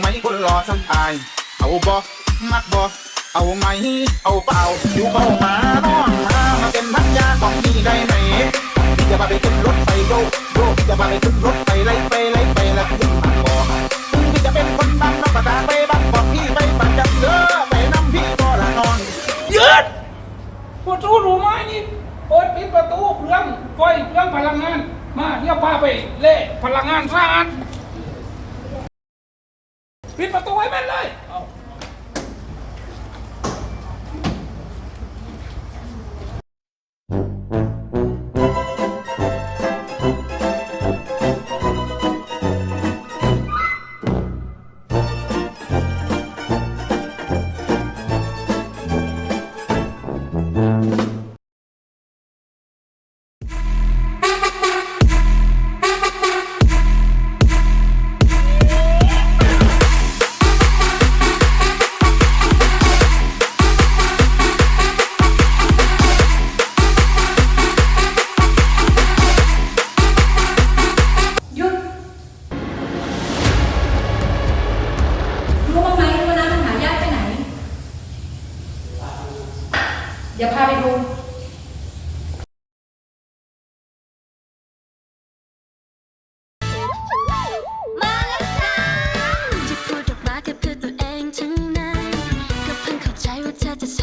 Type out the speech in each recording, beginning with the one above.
ไหมคนรอสัมอาย เอาบอมักบอเอาไหม เอาเปล่าอยู่เข้ามาน้องมามาเป็นพันยาของพี่ได้ไหมพี่จะพาไปขึ้นรถไฟโยกโยกพี่จะพาไปขึ้นรถไฟไล่ไปไล่ไปแล้วขึ้นบางกอกพี่จะเป็นคนบางนอกกระตาไปบางกอกพี่ไปประจำเด้อไปน้ำพี่ก็ละนอนยืดประตูรู้ไหมนี่เปิดปิดประตูเรื่องไฟเรื่องพลังงาน มาเดี๋ยวพาไปเล่พลังงานสะอาด ปิดประตูไว้แม่นเลย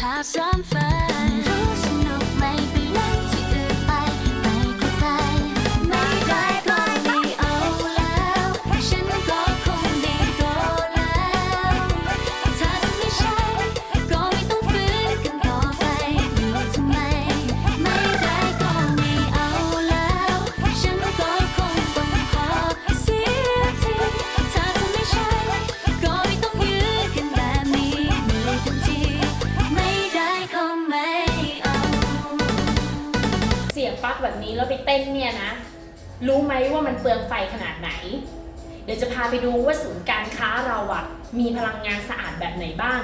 have some fun. ปลั๊กแบบนี้แล้วไปเต้นเนี่ยนะ รู้ไหมว่ามันเปลืองไฟขนาดไหน เดี๋ยวจะพาไปดูว่าศูนย์การค้าเราอะมีพลังงานสะอาดแบบไหนบ้าง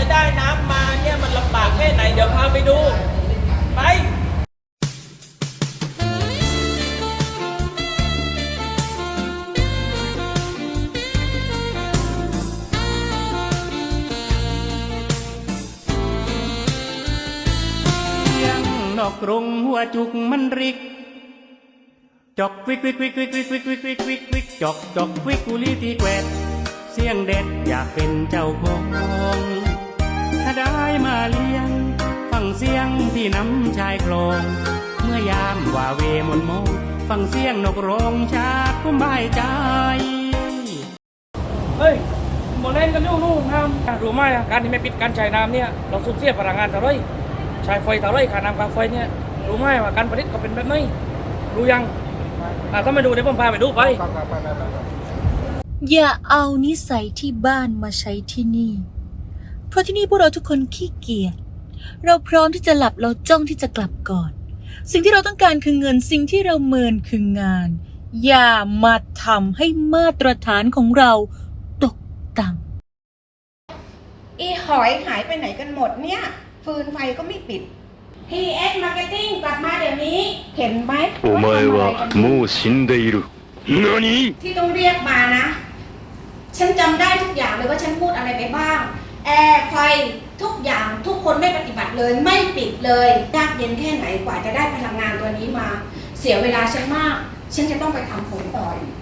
จะได้น้ำมาเนี่ยมันลำบากแค่ไหน เดี๋ยวพาไปดู ไปเสียงนอกกรงหัวจุกมันริก จอกวิกวิกวิกวิกวิกวิกวิกวิกวิกวิกจอกจอกวิกกุลีตีแกวดเสียงเด็ดอยากเป็นเจ้าของ ได้มาเลี้ยง ฟังเสียงที่น้ำชายโคลงเมื่อยามว่าเวมนโมงฟังเสียงนกโรงชาติก็บายใจเฮ้ยหมดเล่นกันอยู่นู่นน้ำรู้ไหมอะการที่ไม่ปิดการใช้น้ำเนี่ยเราสูญเสียพลังงานเท่าไหรใช้ไฟเท่าไหรค่าน้ำค่าไฟเนี่ยรู้ไหมว่าการผลิตก็เป็นแบบนี้รู้ยังอะถ้าไม่ดูเดี๋ยวผมพาไปดูไปอย่าเอานิสัยที่บ้านมาใช้ที่นี่ เพราะที่นี่พวกเราทุกคนขี้เกียจ เราพร้อมที่จะหลับเราจ้องที่จะกลับก่อน สิ่งที่เราต้องการคือเงิน สิ่งที่เราเมินคืองาน อย่ามาทำให้มาตรฐานของเราตกต่ำ อีหอยหายไปไหนกันหมดเนี่ย ฟืนไฟก็ไม่ปิด PS Marketing กลับมาเดี๋ยวนี้ เห็นไหม お前 ว่าทำอะไร は กัน もう死んでいる。何 ที่ต้องเรียกมานะ ฉันจำได้ทุกอย่างเลยว่าฉันพูดอะไรไปบ้าง แอร์ไฟทุกอย่างทุกคนไม่ปฏิบัติเลยไม่ปิดเลยยากเย็นแค่ไหนกว่าจะได้พลังงานตัวนี้มา เสียเวลาฉันมาก ฉันจะต้องไปทำผลต่ออีก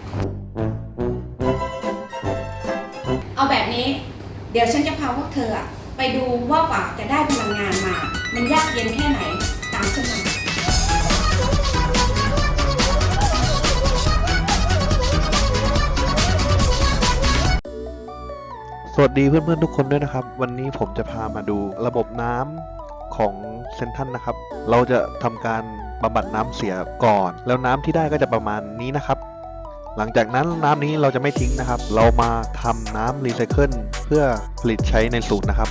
เอาแบบนี้ เดี๋ยวฉันจะพาพวกเธอไปดูว่ากว่าจะได้พลังงานมา มันยากเย็นแค่ไหนตามฉันมา วัสดีเพื่อนๆทุกคนด้วยนะครับ วันนี้ผมจะพามาดูระบบน้ำของเซนทันนะครับ เราจะทำการบำบัดน้ำเสียก่อน แล้วน้ำที่ได้ก็จะประมาณนี้นะครับ หลังจากนั้นน้ำนี้เราจะไม่ทิ้งนะครับ เรามาทำน้ำรีไซเคิลเพื่อผลิตใช้ในศูนย์นะครับ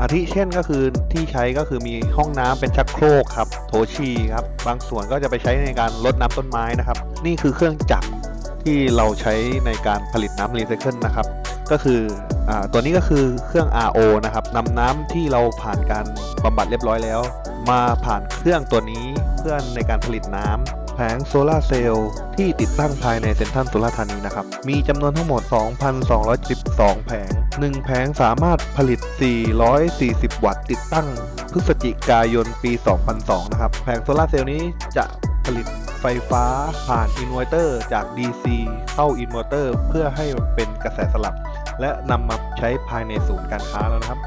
อาทิเช่นก็คือที่ใช้ก็คือมีห้องน้ำเป็นชักโครกครับโถฉี่ครับบางส่วนก็จะไปใช้ในการรดน้ำต้นไม้นะครับ นี่คือเครื่องจักรที่เราใช้ในการผลิตน้ำรีไซเคิลนะครับ ก็คือ ตัวนี้ก็คือเครื่อง RO นะครับนำน้ำที่เราผ่านการบำบัดเรียบร้อยแล้ว มาผ่านเครื่องตัวนี้เพื่อในการผลิตน้ำแผงโซลาเซลล์ที่ติดตั้งภายในเซ็นทรัลสุราร์ธานีนะครับ มีจำนวนทั้งหมด 2,212 แผง 1 แผงสามารถผลิต 440 วัตต์ติดตั้งพฤศจิกายนปี 2002 นะครับ แผงโซลาเซลล์นี้จะ ผลิตไฟฟ้าผ่านอินเวอร์เตอร์จาก DC เข้าอินเวอร์เตอร์เพื่อให้เป็นกระแสสลับ และนำมาใช้ภายในศูนย์การค้าแล้วนะครับ